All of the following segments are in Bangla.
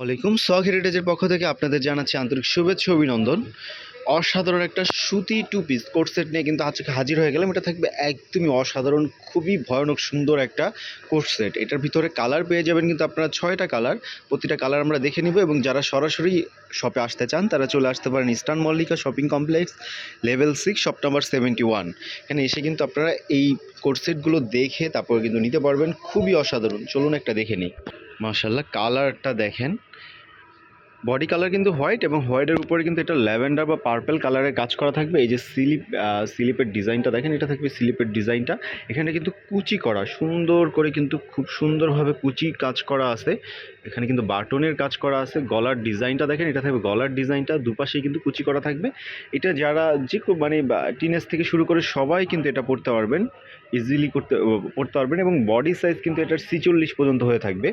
ওয়ালাইকুম। সক হেরিটেজের পক্ষ থেকে আপনাদের জানাচ্ছি আন্তরিক শুভেচ্ছা, অভিনন্দন। অসাধারণ একটা সুতি টু পিস কোট সেট নিয়ে কিন্তু আজকে হাজির হয়ে গেলাম। এটা থাকবে একদমই অসাধারণ, খুবই ভয়ানক সুন্দর একটা কোট সেট এটার ভিতরে কালার পেয়ে যাবেন কিন্তু আপনারা ছয়টা কালার প্রতিটা কালার আমরা দেখে নিব এবং যারা সরাসরি শপে আসতে চান, তারা চলে আসতে পারেন eastern Mallika shopping complex level six shop number seventy one এখানে এসে কিন্তু আপনারা এই কোট সেটগুলো দেখে তারপরে কিন্তু নিতে পারবেন। খুবই অসাধারণ। চলুন একটা দেখে নিই। মার্শাল্লাহ কালারটা দেখেন। বডি কালার কিন্তু হোয়াইট এবং হোয়াইটের উপরে কিন্তু এটা ল্যাভেন্ডার বা পার্পেল কালারের কাজ করা থাকবে। এই যে স্লিপ স্লিপের ডিজাইনটা দেখেন, এটা থাকবে স্লিপের ডিজাইনটা। এখানে কিন্তু কুচি করা, সুন্দর করে কিন্তু খুব সুন্দরভাবে কুচি কাজ করা আছে। এখানে কিন্তু বাটনের কাজ করা আছে, গলার ডিজাইনটা দেখেন, এটা থাকবে গলার ডিজাইনটা, দুপাশেই কিন্তু কুচি করা থাকবে। এটা যারা যে মানে টিনেজ থেকে শুরু করে সবাই কিন্তু এটা পড়তে পারবেন। ইজিলি করতে পড়তে পারবেন এবং বডি সাইজ কিন্তু এটার ছিচল্লিশ পর্যন্ত হয়ে থাকবে।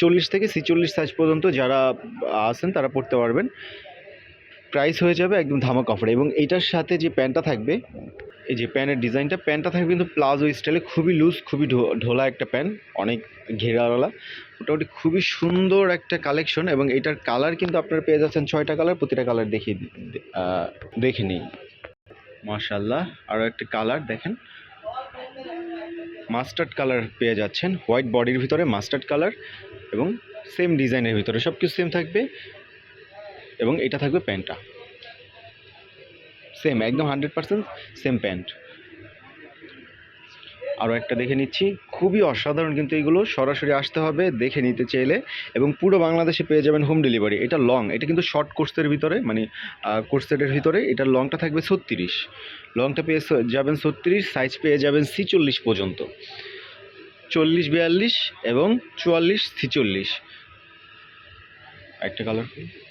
চল্লিশ থেকে ছিচল্লিশ সাইজ পর্যন্ত যারা আছেন তারা পড়তে পারবেন। প্রাইস হয়ে যাবে একদম ধামাক অফারে এবং এইটার সাথে যে প্যান্টটা থাকবে, এই যে প্যান্টের ডিজাইনটা, প্যান্টটা থাকবে কিন্তু প্লাজো স্টাইলে খুবই লুজ খুবই ঢোলা একটা প্যান্ট, অনেক ঘেরাওয়ালা। মোটামুটি খুবই সুন্দর একটা কালেকশন এবং এটার কালার কিন্তু আপনারা পেয়ে যাচ্ছেন ছয়টা কালার প্রতিটা কালার দেখিয়ে দেখে নিই মার্শাল্লাহ আরও একটা কালার দেখেন। মাস্টার্ড কালার পেয়ে যাচ্ছেন। হোয়াইট বডির ভিতরে মাস্টার্ড কালার এবং সেম ডিজাইনের ভিতরে সব কিছু সেম থাকবে এবং এটা থাকবে প্যান্টটা। সেম, একদম হান্ড্রেড পারসেন্ট সেম প্যান্ট। আরও একটা দেখে নিচ্ছি। খুবই অসাধারণ, কিন্তু এইগুলো সরাসরি আসতে হবে, দেখে নিতে চাইলে। এবং পুরো বাংলাদেশে পেয়ে যাবেন হোম ডেলিভারি এটা লং এটা কিন্তু শর্ট কোর্সের ভিতরে মানে কোর্সেটের ভিতরে। এটা লংটা থাকবে ছত্রিশ। লংটা পেয়ে যাবেন ছত্রিশ সাইজ পেয়ে যাবেন ছিচল্লিশ পর্যন্ত। চল্লিশ, বিয়াল্লিশ এবং চুয়াল্লিশ, ছিচল্লিশ। একটা কালার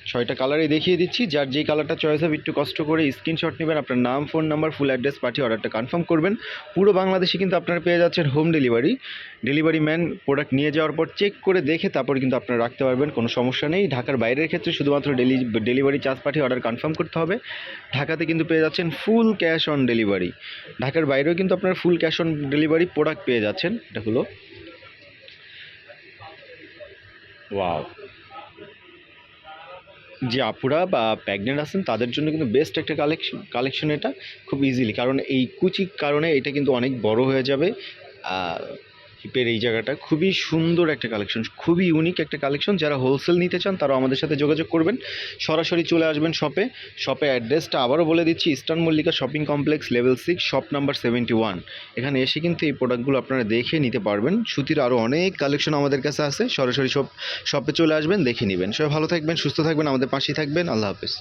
ছয়টা কালারই দেখিয়ে দিচ্ছি। যার যেই কালারটা চয়েস হবে, একটু কষ্ট করে স্ক্রিনশট নেবেন। আপনার নাম ফোন নাম্বার ফুল অ্যাড্রেস পাঠিয়ে অর্ডারটা কনফার্ম করবেন। পুরো বাংলাদেশে কিন্তু আপনারা পেয়ে যাচ্ছেন home delivery delivery man product নিয়ে যাওয়ার পর চেক করে দেখে তারপর কিন্তু আপনারা রাখতে পারবেন, কোনো সমস্যা নেই। ঢাকার বাইরের ক্ষেত্রে শুধুমাত্র ডেলি ডেলিভারি চার্জ পাঠিয়ে অর্ডার কনফার্ম করতে হবে। ঢাকাতে কিন্তু পেয়ে যাচ্ছেন ফুল ক্যাশ অন ডেলিভারি ঢাকার বাইরেও কিন্তু আপনারা full cash on delivery product পেয়ে যাচ্ছেন। এটা হলো। ওয়াও যে আপুরা বা প্রেগনেন্ট আছেন, তাদের জন্য কিন্তু বেস্ট একটা কালেকশন কালেকশন এটা খুব ইজিলি কারণ এই কুচির কারণে এটা কিন্তু অনেক বড় হয়ে যাবে। হিপের এই জায়গাটা খুবই সুন্দর একটা কালেকশন খুবই ইউনিক একটা কালেকশন যারা হোলসেল নিতে চান, তারাও আমাদের সাথে যোগাযোগ করবেন। সরাসরি চলে আসবেন শপে শপে অ্যাড্রেসটা আবারও বলে দিচ্ছি, eastern Mallika shopping complex level six shop number seventy one এখানে এসে কিন্তু এই প্রোডাক্টগুলো আপনারা দেখে নিতে পারবেন। সুতির আরও অনেক কালেকশন আমাদের কাছে আছে। সরাসরি সব শপে চলে আসবেন, দেখে নেবেন। সবাই ভালো থাকবেন, সুস্থ থাকবেন, আমাদের পাশেই থাকবেন। আল্লাহ হাফেজ।